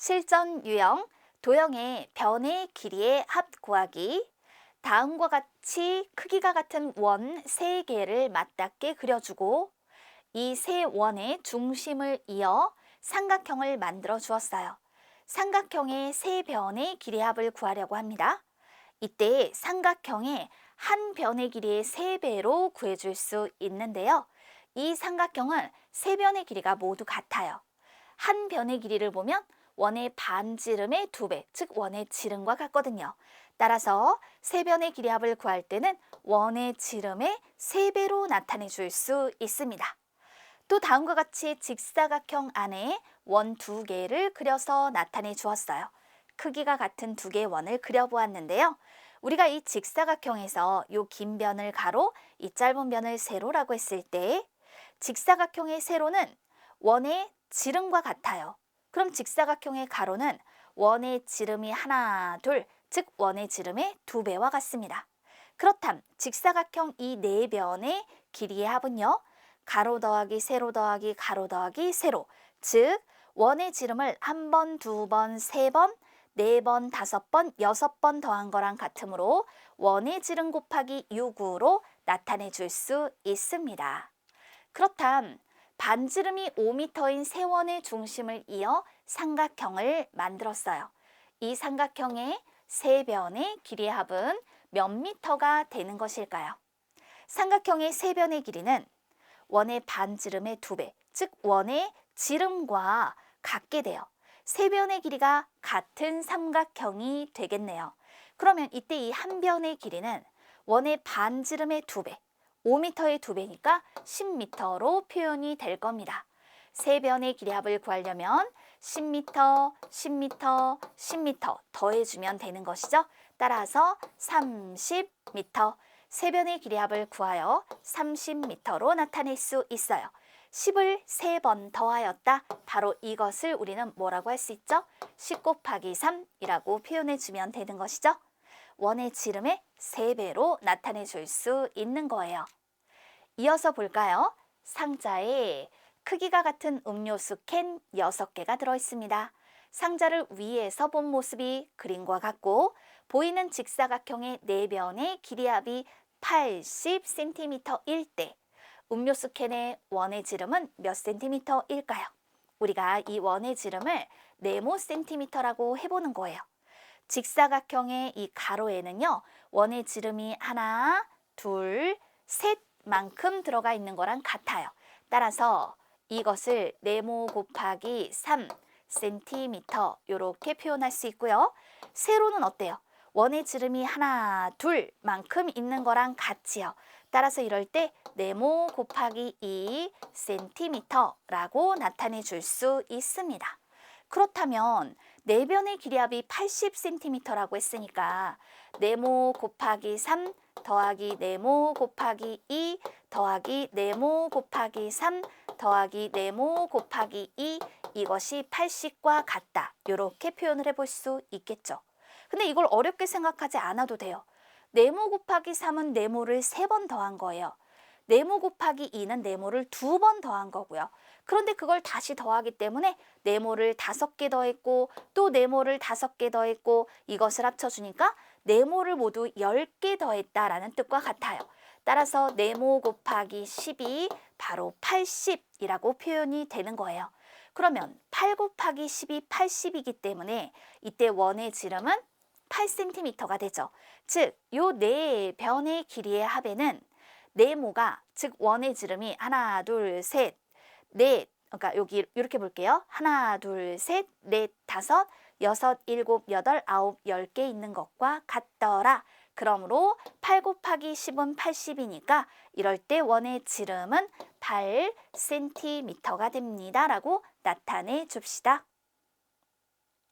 실전 유형 도형의 변의 길이의 합 구하기 다음과 같이 크기가 같은 원 세개를 맞닿게 그려주고 이 세 원의 중심을 이어 삼각형을 만들어 주었어요. 삼각형의 세 변의 길이 합을 구하려고 합니다. 이때 삼각형의 한 변의 길이의 세배로 구해줄 수 있는데요. 이 삼각형은 세 변의 길이가 모두 같아요. 한 변의 길이를 보면 원의 반지름의 두 배, 즉 원의 지름과 같거든요. 따라서 세 변의 길이 합을 구할 때는 원의 지름의 세배로 나타내 줄 수 있습니다. 또 다음과 같이 직사각형 안에 원 두 개를 그려서 나타내 주었어요. 크기가 같은 두 개의 원을 그려보았는데요. 우리가 이 직사각형에서 이긴 변을 가로, 이 짧은 변을 세로라고 했을 때 직사각형의 세로는 원의 지름과 같아요. 그럼 직사각형의 가로는 원의 지름이 하나, 둘, 즉 원의 지름의 두 배와 같습니다. 그렇담 직사각형 이 네 변의 길이의 합은요. 가로 더하기 세로 더하기 가로 더하기 세로, 즉 원의 지름을 한 번, 두 번, 세 번, 네 번, 다섯 번, 여섯 번 더한 거랑 같으므로 원의 지름 곱하기 6으로 나타내 줄 수 있습니다. 그렇담 반지름이 5m인 세 원의 중심을 이어 삼각형을 만들었어요. 이 삼각형의 세 변의 길이의 합은 몇 미터가 되는 것일까요? 삼각형의 세 변의 길이는 원의 반지름의 두 배, 즉 원의 지름과 같게 돼요. 세 변의 길이가 같은 삼각형이 되겠네요. 그러면 이때 이 한 변의 길이는 원의 반지름의 두 배, 5m의 두 배니까 10m로 표현이 될 겁니다. 세 변의 합을 구하려면 10m, 10m, 10m 더해주면 되는 것이죠. 따라서 30m, 세 변의 합을 구하여 30m로 나타낼 수 있어요. 10을 세 번 더하였다. 바로 이것을 우리는 뭐라고 할 수 있죠? 10 곱하기 3이라고 표현해 주면 되는 것이죠. 원의 지름의 세배로 나타내 줄 수 있는 거예요. 이어서 볼까요? 상자에 크기가 같은 음료수 캔 6개가 들어 있습니다. 상자를 위에서 본 모습이 그림과 같고 보이는 직사각형의 네 변의 길이 합이 80cm일 때 음료수 캔의 원의 지름은 몇 cm일까요? 우리가 이 원의 지름을 네모 cm라고 해보는 거예요. 직사각형의 이 가로에는요, 원의 지름이 하나, 둘, 셋만큼 들어가 있는 거랑 같아요. 따라서 이것을 네모 곱하기 3 cm 이렇게 표현할 수 있고요. 세로는 어때요? 원의 지름이 하나, 둘만큼 있는 거랑 같지요. 따라서 이럴 때 네모 곱하기 2 cm라고 나타내 줄 수 있습니다. 그렇다면 네 변의 길이 합이 80cm라고 했으니까 네모 곱하기 3 더하기 네모 곱하기 2 더하기 네모 곱하기 3 더하기 네모 곱하기 2 이것이 80과 같다. 이렇게 표현을 해볼 수 있겠죠. 근데 이걸 어렵게 생각하지 않아도 돼요. 네모 곱하기 3은 네모를 세번 더한 거예요. 네모 곱하기 2는 네모를 두 번 더한 거고요. 그런데 그걸 다시 더하기 때문에 네모를 다섯 개 더했고 또 네모를 다섯 개 더했고 이것을 합쳐주니까 네모를 모두 열 개 더했다라는 뜻과 같아요. 따라서 네모 곱하기 10이 바로 80이라고 표현이 되는 거예요. 그러면 8 곱하기 10이 80이기 때문에 이때 원의 지름은 8cm가 되죠. 즉, 요 네 변의 길이의 합에는 네모가 즉 원의 지름이 하나, 둘, 셋, 넷. 그러니까 여기 이렇게 볼게요. 하나, 둘, 셋, 넷, 다섯, 여섯, 일곱, 여덟, 아홉, 열 개 있는 것과 같더라. 그러므로 8 곱하기 10은 80이니까 이럴 때 원의 지름은 8cm가 됩니다. 라고 나타내 줍시다.